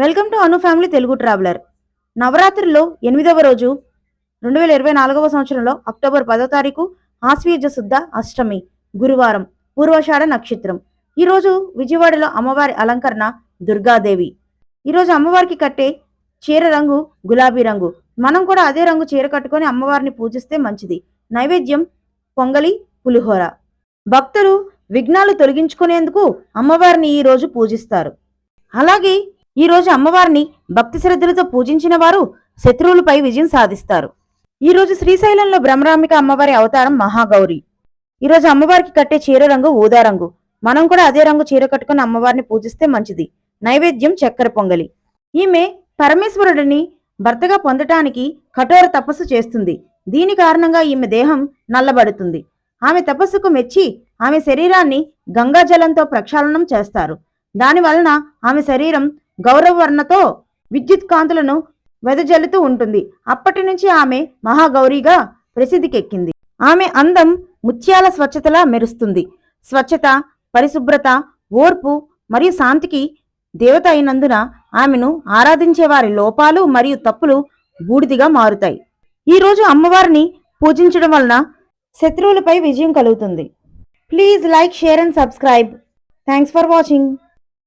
Welcome to Anu family Telugu traveller. నవరాత్రిలో ఎనిమిదవ రోజు రెండు వేల ఇరవై నాలుగవ సంవత్సరంలో అక్టోబర్ పదో తారీఖు ఆశ్వీజ శుద్ధ అష్టమి గురువారం పూర్వషాఢ నక్షత్రం. ఈరోజు విజయవాడలో అమ్మవారి అలంకరణ దుర్గాదేవి. ఈరోజు అమ్మవారికి కట్టే చీర రంగు గులాబీ రంగు. మనం కూడా అదే రంగు చీర కట్టుకొని అమ్మవారిని పూజిస్తే మంచిది. నైవేద్యం పొంగలి పులిహోర. భక్తులు విఘ్నాలు తొలగించుకునేందుకు అమ్మవారిని ఈ రోజు పూజిస్తారు. అలాగే ఈ రోజు అమ్మవారిని భక్తి శ్రద్ధలతో పూజించిన వారు శత్రువులపై విజయం సాధిస్తారు. ఈ రోజు శ్రీశైలంలో బ్రహ్మరామిక అమ్మవారి అవతారం మహాగౌరి. ఈ రోజు అమ్మవారికి కట్టే చీర రంగు ఊదా రంగు. మనం కూడా అదే రంగు చీర కట్టుకుని అమ్మవారిని పూజిస్తే మంచిది. నైవేద్యం చక్కెర పొంగలి. ఈమె పరమేశ్వరుడిని భర్తగా పొందటానికి కఠోర తపస్సు చేస్తుంది. దీని కారణంగా ఈమె దేహం నల్లబడుతుంది. ఆమె తపస్సుకు మెచ్చి ఆమె శరీరాన్ని గంగాజలంతో ప్రక్షాళనం చేస్తారు. దాని వలన ఆమె శరీరం గౌరవవర్ణతో విద్యుత్ కాంతులను వెదజల్లుతూ ఉంటుంది. అప్పటి నుంచి ఆమె మహాగౌరిగా ప్రసిద్ధికెక్కింది. ఆమె అందం ముత్యాల స్వచ్ఛతలా మెరుస్తుంది. స్వచ్ఛత పరిశుభ్రత ఓర్పు మరియు శాంతికి దేవత అయినందున ఆమెను ఆరాధించే వారి లోపాలు మరియు తప్పులు బూడిదిగా మారుతాయి. ఈ రోజు అమ్మవారిని పూజించడం వలన శత్రువులపై విజయం కలుగుతుంది. Please like share and subscribe. Thanks for watching.